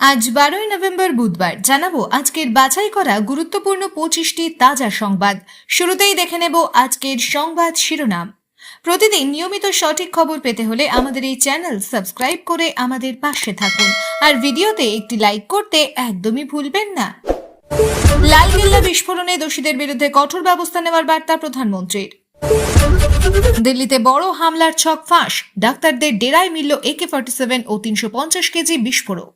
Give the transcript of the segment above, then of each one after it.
আজ বারোই নভেম্বর বুধবার জানাব আজকের বাছাই করা গুরুত্বপূর্ণ পঁচিশটি তাজা সংবাদ। শুরুতেই দেখে নেব আজকের সংবাদ শিরোনাম। প্রতিদিন নিয়মিত সঠিক খবর পেতে হলে আমাদের এই চ্যানেল সাবস্ক্রাইব করে আমাদের পাশে থাকুন। আর ভিডিওতে একটি লাইক করতে একদমই ভুলবেন না। লালকেল্লা বিস্ফোরণে দোষীদের বিরুদ্ধে কঠোর ব্যবস্থা নেওয়ার বার্তা প্রধানমন্ত্রীর। দিল্লিতে বড় হামলার ছক ফাঁস। ডাক্তারদের ডেরায় মিলল একে ফর্টি সেভেন ও তিনশো পঞ্চাশ কেজি বিস্ফোরক।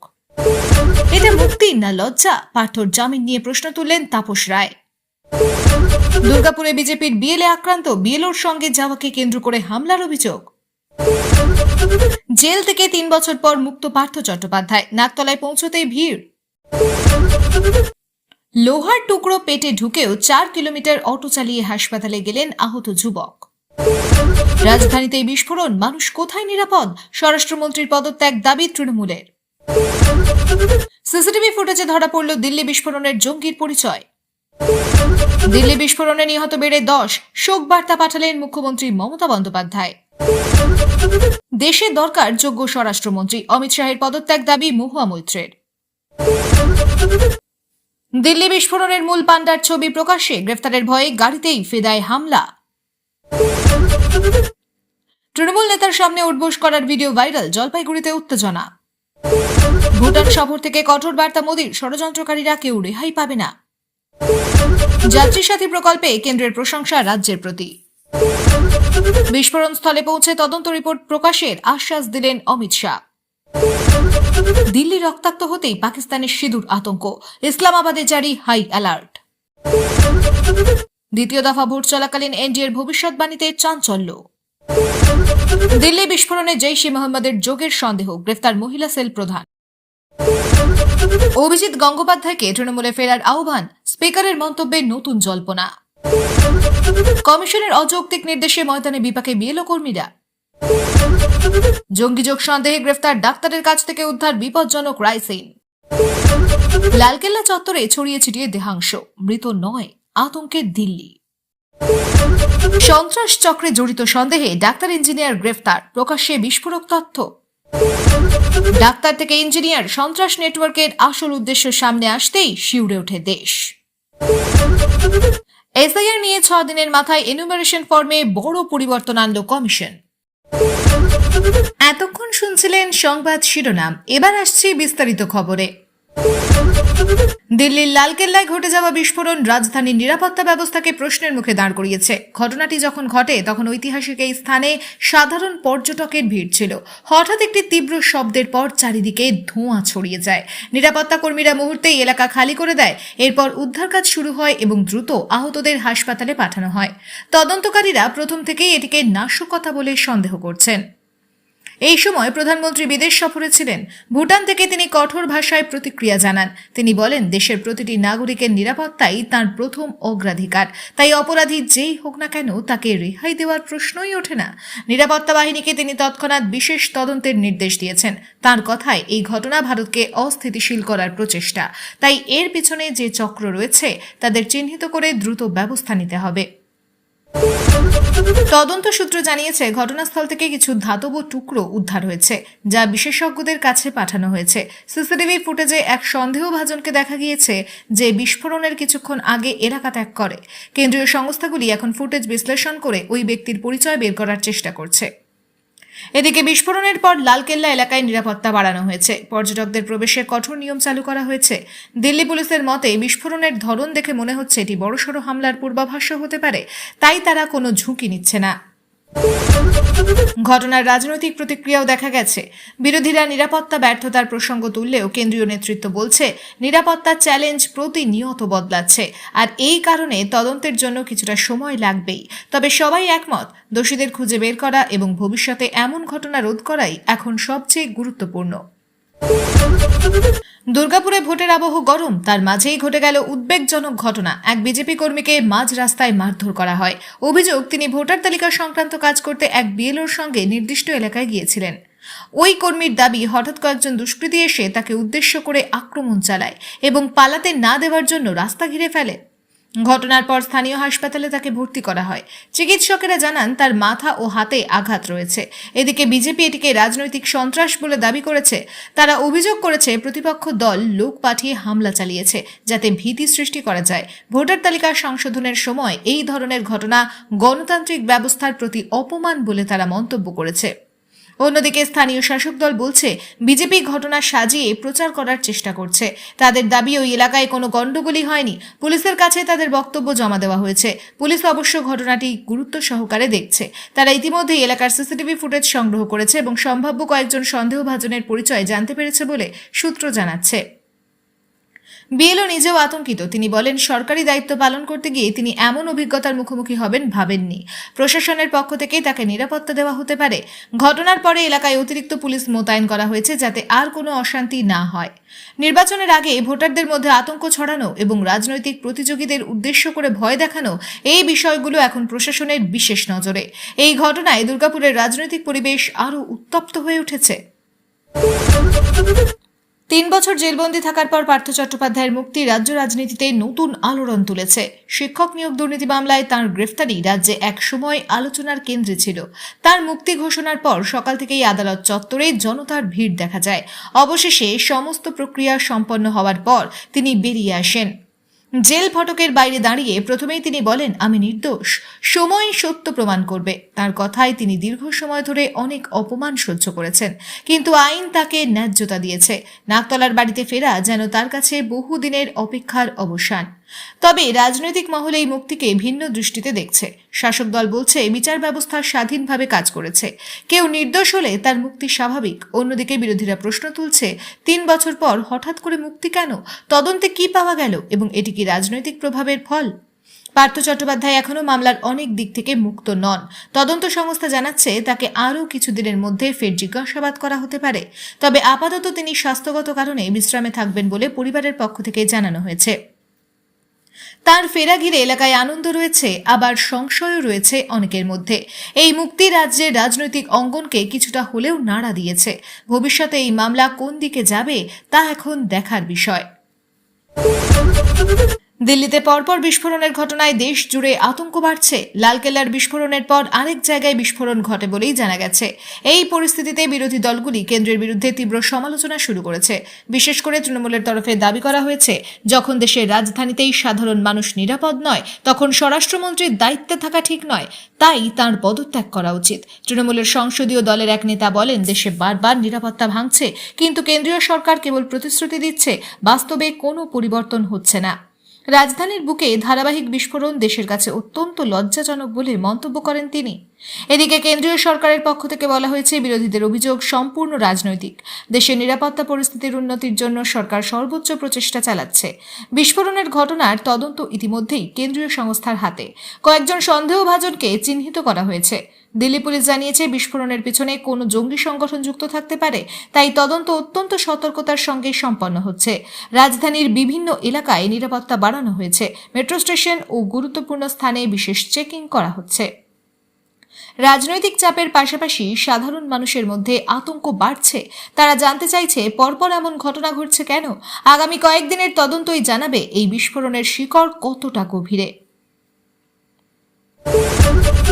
এটা মুক্তি না লজ্জা পার্থর জামিন নিয়ে প্রশ্ন তুললেন তাপস রায়। দুর্গাপুরে বিজেপির বিএলএ আক্রান্ত বিএলওর সঙ্গে যাওয়াকে কেন্দ্র করে হামলার অভিযোগ। জেল থেকে তিন বছর পর মুক্ত পার্থ চট্টোপাধ্যায়, নাকতলায় পৌঁছতেই ভিড়। লোহার টুকরো পেটে ঢুকেও চার কিলোমিটার অটো চালিয়ে হাসপাতালে গেলেন আহত যুবক। রাজধানীতে বিস্ফোরণ, মানুষ কোথায় নিরাপদ? স্বরাষ্ট্রমন্ত্রীর পদত্যাগ দাবি তৃণমূলের। সিসিটিভি ফুটেজে ধরা পড়ল দিল্লি বিস্ফোরণের জঙ্গির পরিচয়। দিল্লি বিস্ফোরণে নিহত বেড়ে দশ, শোক বার্তা পাঠালেন মুখ্যমন্ত্রী মমতা বন্দ্যোপাধ্যায়। দেশে দরকার যোগ্য স্বরাষ্ট্রমন্ত্রী, অমিত শাহের পদত্যাগ দাবি মহুয়া মৈত্রের। দিল্লি বিস্ফোরণের মূল পাণ্ডার ছবি প্রকাশ্যে, গ্রেফতারের ভয়ে গাড়িতেই ফেদায় হামলা। তৃণমূল নেতার সামনে উঠবোস করার ভিডিও ভাইরাল, জলপাইগুড়িতে উত্তেজনা। ভুটান সফর থেকে কঠোর বার্তা মোদীর, ষড়যন্ত্রকারীরা কেউ রেহাই পাবে না। যাত্রী সাথী প্রকল্পে কেন্দ্রের প্রশংসা রাজ্যের প্রতি। বিস্ফোরণ স্থলে পৌঁছে তদন্ত রিপোর্ট প্রকাশের আশ্বাস দিলেন অমিত শাহ। দিল্লি রক্তাক্ত হতেই পাকিস্তানের সিঁদুর আতঙ্ক, ইসলামাবাদে জারি হাই অ্যালার্ট। দ্বিতীয় দফা ভোট চলাকালীন এনডিএর ভবিষ্যৎবাণীতে চাঞ্চল্য। দিল্লি বিস্ফোরণে জৈশ ই মোহাম্মদের যোগের সন্দেহ, গ্রেফতার মহিলা সেল প্রধান। অভিজিৎ গঙ্গোপাধ্যায়কে তৃণমূলে ফেরার আহ্বান, স্পিকারের মন্তব্যে নতুন জল্পনা। কমিশনের অযৌক্তিক নির্দেশে ময়দানে বিপাকে বিএলও কর্মীরা। জঙ্গিযোগ সন্দেহে গ্রেফতার ডাক্তারের কাছ থেকে উদ্ধার বিপজ্জনক রাইসিন। লালকেল্লা চত্বরে ছড়িয়ে ছিটিয়ে দেহাংশ, মৃত নয় আতঙ্কের দিল্লি। সন্ত্রাস চক্রে জড়িত সন্দেহে ডাক্তার ইঞ্জিনিয়ার গ্রেফতার, প্রকাশ্যে বিস্ফোরক তথ্য। ডাক্তার থেকে ইঞ্জিনিয়ার সন্ত্রাস নেটওয়ার্কের আসল উদ্দেশ্য সামনে আসতেই শিউরে ওঠে দেশ। এসআইআর নিয়ে ছ দিনের মাথায় এনুমারেশন ফর্মে বড় পরিবর্তন আনল কমিশন। এতক্ষণ শুনছিলেন সংবাদ শিরোনাম, এবার আসছি বিস্তারিত খবরে। দিল্লির লালকেল্লায় ঘটে যাওয়া বিস্ফোরণ রাজধানীর নিরাপত্তা ব্যবস্থাকে প্রশ্নের মুখে দাঁড় করিয়েছে। ঘটনাটি যখন ঘটে, তখন ঐতিহাসিক এই স্থানে সাধারণ পর্যটকের ভিড় ছিল। হঠাৎ একটি তীব্র শব্দের পর চারিদিকে ধোঁয়া ছড়িয়ে যায়। নিরাপত্তা কর্মীরা মুহূর্তেই এলাকা খালি করে দেয়। এরপর উদ্ধার কাজ শুরু হয় এবং দ্রুত আহতদের হাসপাতালে পাঠানো হয়। তদন্তকারীরা প্রথম থেকেই এটিকে নাশকতা বলে সন্দেহ করছেন। এই সময় প্রধানমন্ত্রী বিদেশ সফরে ছিলেন। ভুটান থেকে তিনি কঠোর ভাষায় প্রতিক্রিয়া জানান। তিনি বলেন, দেশের প্রতিটি নাগরিকের নিরাপত্তাই তার প্রথম অগ্রাধিকার। তাই অপরাধী যেই হোক না কেন তাকে রেহাই দেওয়ার প্রশ্নই ওঠে না। নিরাপত্তা বাহিনীকে তিনি তৎক্ষণাৎ বিশেষ তদন্তের নির্দেশ দিয়েছেন। তার কথায় এই ঘটনা ভারতকে অস্থিতিশীল করার প্রচেষ্টা। তাই এর পিছনে যে চক্র রয়েছে, তাদের চিহ্নিত করে দ্রুত ব্যবস্থা নিতে হবে। তদন্ত সূত্র জানিয়েছে, ঘটনাস্থল থেকে কিছু ধাতব টুকরো উদ্ধার হয়েছে, যা বিশেষজ্ঞদের কাছে পাঠানো হয়েছে। সিসিটিভি ফুটেজে এক সন্দেহভাজনকে দেখা গিয়েছে যে বিস্ফোরণের কিছুক্ষণ আগে এলাকা ত্যাগ করে। কেন্দ্রীয় সংস্থাগুলি এখন ফুটেজ বিশ্লেষণ করে ওই ব্যক্তির পরিচয় বের করার চেষ্টা করছে। এদিকে বিস্ফোরণের পর লালকেল্লা এলাকায় নিরাপত্তা বাড়ানো হয়েছে। পর্যটকদের প্রবেশে কঠোর নিয়ম চালু করা হয়েছে। দিল্লি পুলিশের মতে, বিস্ফোরণের ধরন দেখে মনে হচ্ছে এটি বড়সড় হামলার পূর্বাভাসও হতে পারে। তাই তারা কোনো ঝুঁকি নিচ্ছে না। ঘটনার রাজনৈতিক প্রতিক্রিয়াও দেখা গেছে। বিরোধীরা নিরাপত্তা ব্যর্থতার প্রসঙ্গ তুললেও কেন্দ্রীয় নেতৃত্ব বলছে, নিরাপত্তা চ্যালেঞ্জ প্রতিনিয়ত বদলাচ্ছে আর এই কারণে তদন্তের জন্য কিছুটা সময় লাগবেই। তবে সবাই একমত, দোষীদের খুঁজে বের করা এবং ভবিষ্যতে এমন ঘটনা রোধ করাই এখন সবচেয়ে গুরুত্বপূর্ণ। দুর্গাপুরে ভোটের আবহ গরম, তার মাঝেই ঘটে গেল উদ্বেগজনক ঘটনা। এক বিজেপি কর্মীকে মাঝ রাস্তায় মারধর করা হয়। অভিযোগ, তিনি ভোটার তালিকা সংক্রান্ত কাজ করতে এক বিএলওর সঙ্গে নির্দিষ্ট এলাকায় গিয়েছিলেন। ওই কর্মীর দাবি, হঠাৎ কয়েকজন দুষ্কৃতী এসে তাকে উদ্দেশ্য করে আক্রমণ চালায় এবং পালাতে না দেওয়ার জন্য রাস্তা ঘিরে ফেলে। ঘটনার পর স্থানীয় হাসপাতালে তাকে ভর্তি করা হয়। চিকিৎসকেরা জানান, তার মাথা ও হাতে আঘাত রয়েছে। এদিকে বিজেপি এটিকে রাজনৈতিক সন্ত্রাস বলে দাবি করেছে। তারা অভিযোগ করেছে, প্রতিপক্ষ দল লোক পাঠিয়ে হামলা চালিয়েছে, যাতে ভীতি সৃষ্টি করা যায়। ভোটার তালিকা সংশোধনের সময় এই ধরনের ঘটনা গণতান্ত্রিক ব্যবস্থার প্রতি অপমান বলে তারা মন্তব্য করেছে। অন্যদিকে স্থানীয় শাসক দল বলছে, বিজেপি ঘটনা সাজিয়ে প্রচার করার চেষ্টা করছে। তাদের দাবি, ওই এলাকায় কোনো গণ্ডগোলই হয়নি। পুলিশের কাছে তাদের বক্তব্য জমা দেওয়া হয়েছে। পুলিশ অবশ্য ঘটনাটি গুরুত্ব সহকারে দেখছে। তারা ইতিমধ্যেই এলাকার সিসিটিভি ফুটেজ সংগ্রহ করেছে এবং সম্ভাব্য কয়েকজন সন্দেহভাজনের পরিচয় জানতে পেরেছে বলে সূত্র জানাচ্ছে। বিএলও নিজেও আতঙ্কিত। তিনি বলেন, সরকারি দায়িত্ব পালন করতে গিয়ে তিনি এমন অভিজ্ঞতার মুখোমুখি হবেন ভাবেননি। প্রশাসনের পক্ষ থেকেই তাকে নিরাপত্তা দেওয়া হতে পারে। ঘটনার পরে এলাকায় অতিরিক্ত পুলিশ মোতায়েন করা হয়েছে যাতে আর কোনো অশান্তি না হয়। নির্বাচনের আগে ভোটারদের মধ্যে আতঙ্ক ছড়ানো এবং রাজনৈতিক প্রতিযোগীদের উদ্দেশ্য করে ভয় দেখানো এই বিষয়গুলো এখন প্রশাসনের বিশেষ নজরে। এই ঘটনায় দুর্গাপুরের রাজনৈতিক পরিবেশ আরও উত্তপ্ত হয়ে উঠেছে। তিন বছর জেলবন্দি থাকার পর পার্থ চট্টোপাধ্যায়ের মুক্তি রাজ্য রাজনীতিতে নতুন আলোড়ন তুলেছে। শিক্ষক নিয়োগ দুর্নীতি মামলায় তার গ্রেফতারি রাজ্যে এক সময় আলোচনার কেন্দ্রে ছিল। তার মুক্তি ঘোষণার পর সকাল থেকেই আদালত চত্বরে জনতার ভিড় দেখা যায়। অবশেষে সমস্ত প্রক্রিয়া সম্পন্ন হওয়ার পর তিনি বেরিয়ে আসেন। জেল ফটকের বাইরে দাঁড়িয়ে প্রথমেই তিনি বলেন, আমি নির্দোষ। সময় সত্য প্রমাণ করবে। তার কথায় তিনি দীর্ঘ সময় ধরে অনেক অপমান সহ্য করেছেন। কিন্তু আইন তাকে ন্যায্যতা দিয়েছে। নাকতলার বাড়িতে ফেরা যেন তার কাছে বহুদিনের অপেক্ষার অবসান। তবে রাজনৈতিক মহলে এই মুক্তিকে ভিন্ন দৃষ্টিতে দেখছে। শাসক দল বলছে, বিচার ব্যবস্থা স্বাধীনভাবে কাজ করেছে। কেউ নির্দোষ হলে তার মুক্তি স্বাভাবিক। অন্যদিকে বিরোধীরা প্রশ্ন তুলছে, তিন বছর পর হঠাৎ করে মুক্তি কেন? তদন্তে কি পাওয়া গেল? এবং এটি কি রাজনৈতিক প্রভাবের ফল? পার্থ চট্টোপাধ্যায় এখনও মামলার অনেক দিক থেকে মুক্ত নন। তদন্ত সংস্থা জানাচ্ছে, তাকে আরও কিছুদিনের মধ্যে ফের জিজ্ঞাসাবাদ করা হতে পারে। তবে আপাতত তিনি স্বাস্থ্যগত কারণে বিশ্রামে থাকবেন বলে পরিবারের পক্ষ থেকে জানানো হয়েছে। তার ফেরা ঘিরে এলাকায় আনন্দ রয়েছে, আবার সংশয়ও রয়েছে অনেকের মধ্যে। এই মুক্তি রাজ্যের রাজনৈতিক অঙ্গনকে কিছুটা হলেও নাড়া দিয়েছে। ভবিষ্যতে এই মামলা কোন দিকে যাবে, তা এখন দেখার বিষয়। দিল্লিতে পরপর বিস্ফোরণের ঘটনায় দেশ জুড়ে আতঙ্ক বাড়ছে। লালকেল্লার বিস্ফোরণের পর আরেক জায়গায় বিস্ফোরণ ঘটে বলেই জানা গেছে। এই পরিস্থিতিতে বিরোধী দলগুলি কেন্দ্রের বিরুদ্ধে তীব্র সমালোচনা শুরু করেছে। বিশেষ করে তৃণমূলের তরফে দাবি করা হয়েছে, যখন দেশের রাজধানীতেই সাধারণ মানুষ নিরাপদ নয়, তখন স্বরাষ্ট্রমন্ত্রীর দায়িত্বে থাকা ঠিক নয়। তাই তার পদত্যাগ করা উচিত। তৃণমূলের সংসদীয় দলের এক নেতা বলেন, দেশে বারবার নিরাপত্তা ভাঙছে, কিন্তু কেন্দ্রীয় সরকার কেবল প্রতিশ্রুতি দিচ্ছে, বাস্তবে কোনো পরিবর্তন হচ্ছে না। রাজধানীর বুকে ধারাবাহিক বিস্ফোরণ দেশের কাছে অত্যন্ত লজ্জাজনক বলে মন্তব্য করেন তিনি। এদিকে কেন্দ্রীয় সরকারের পক্ষ থেকে বলা হয়েছে, বিরোধীদের অভিযোগ সম্পূর্ণ রাজনৈতিক। দেশের নিরাপত্তা পরিস্থিতির উন্নতির জন্য সরকার সর্বোচ্চ প্রচেষ্টা চালাচ্ছে। বিস্ফোরণের ঘটনার তদন্ত ইতিমধ্যেই কেন্দ্রীয় সংস্থার হাতে। কয়েকজন সন্দেহভাজনকে চিহ্নিত করা হয়েছে। দিল্লি পুলিশ জানিয়েছে, বিস্ফোরণের পিছনে কোনো জঙ্গি সংগঠন যুক্ত থাকতে পারে, তাই তদন্ত অত্যন্ত সতর্কতার সঙ্গে সম্পন্ন হচ্ছে। রাজধানীর বিভিন্ন এলাকায় নিরাপত্তা বাড়ানো হয়েছে। মেট্রো স্টেশন ও গুরুত্বপূর্ণ স্থানে বিশেষ চেকিং করা হচ্ছে। রাজনৈতিক চাপের পাশাপাশি সাধারণ মানুষের মধ্যে আতঙ্ক বাড়ছে। তারা জানতে চাইছে, পরপর এমন ঘটনা ঘটছে কেন? আগামী কয়েকদিনের তদন্তই জানাবে এই বিস্ফোরণের শিকড় কতটা গভীরে।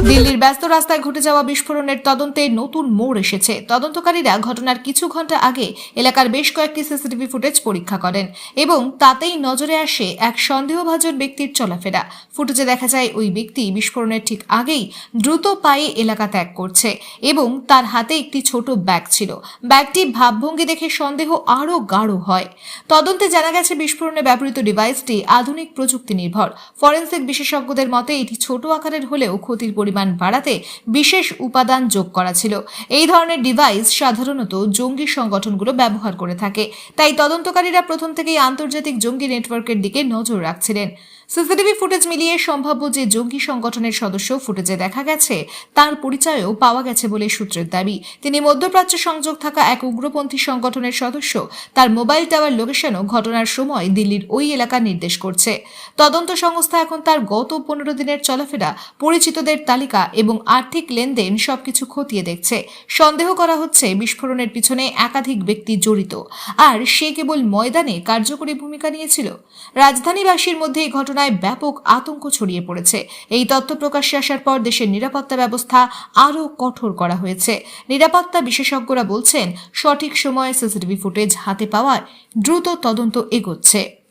দিল্লির ব্যস্ত রাস্তায় ঘটে যাওয়া বিস্ফোরণের তদন্তে নতুন মোড় এসেছে। তদন্তকারীরা ঘটনার কিছু ঘণ্টা আগে এলাকার বেশ কয়েকটি সিসিটিভি ফুটেজ পরীক্ষা করেন এবং তাতেই নজরে আসে এক সন্দেহভাজন ব্যক্তির চলাফেরা। ফুটেজে দেখা যায় ওই ব্যক্তি বিস্ফোরণের ঠিক আগেই দ্রুত পায়ে এলাকা ত্যাগ করছে এবং তার হাতে একটি ছোট ব্যাগ ছিল। ব্যাগটি ভাবভঙ্গি দেখে সন্দেহ আরও গাঢ় হয়। তদন্তে জানা গেছে, বিস্ফোরণে ব্যবহৃত ডিভাইসটি আধুনিক প্রযুক্তি নির্ভর ফরেনসিক বিশেষজ্ঞদের মতে, এটি ছোট আকারের হলেও ক্ষতির পরিমাণ বাড়াতে বিশেষ উপাদান যোগ করা ছিল। এই ধরনের ডিভাইস সাধারণত জঙ্গি সংগঠনগুলো ব্যবহার করে থাকে। তাই তদন্তকারীরা প্রথম থেকেই আন্তর্জাতিক জঙ্গি নেটওয়ার্কের দিকে নজর রাখছিলেন। সিসিটিভি ফুটেজ মিলিয়ে সম্ভাব্য যে জঙ্গি সংগঠনের সদস্য ফুটেজে দেখা গেছে, তার পরিচয়ও পাওয়া গেছে বলে সূত্রের দাবি। তিনি মধ্যপ্রাচ্য সংযোগ থাকা এক উগ্রপন্থী সংগঠনের সদস্য। তার মোবাইল টাওয়ার লোকেশনও ঘটনার সময় দিল্লির ওই এলাকা নির্দেশ করছে। তদন্ত সংস্থা এখন তার গত পনেরো দিনের চলাফেরা, পরিচিতদের তালিকা এবং আর্থিক লেনদেন সবকিছু খতিয়ে দেখছে। সন্দেহ করা হচ্ছে বিস্ফোরণের পিছনে একাধিক ব্যক্তি জড়িত। আর সে কেবল ময়দানে কার্যকরী ভূমিকা নিয়েছিল। রাজধানীবাসীর মধ্যে এই ঘটনায় ঘটনায় ব্যাপক আতঙ্ক ছড়িয়ে পড়েছে। এই তথ্য প্রকাশ্যে আসার পর দেশের নিরাপত্তা ব্যবস্থা আরও কঠোর করা হয়েছে। নিরাপত্তা বিশেষজ্ঞরা বলছেন, সঠিক সময়ে সিসিটিভি ফুটেজ হাতে পাওয়ায় দ্রুত তদন্ত এগোচ্ছে।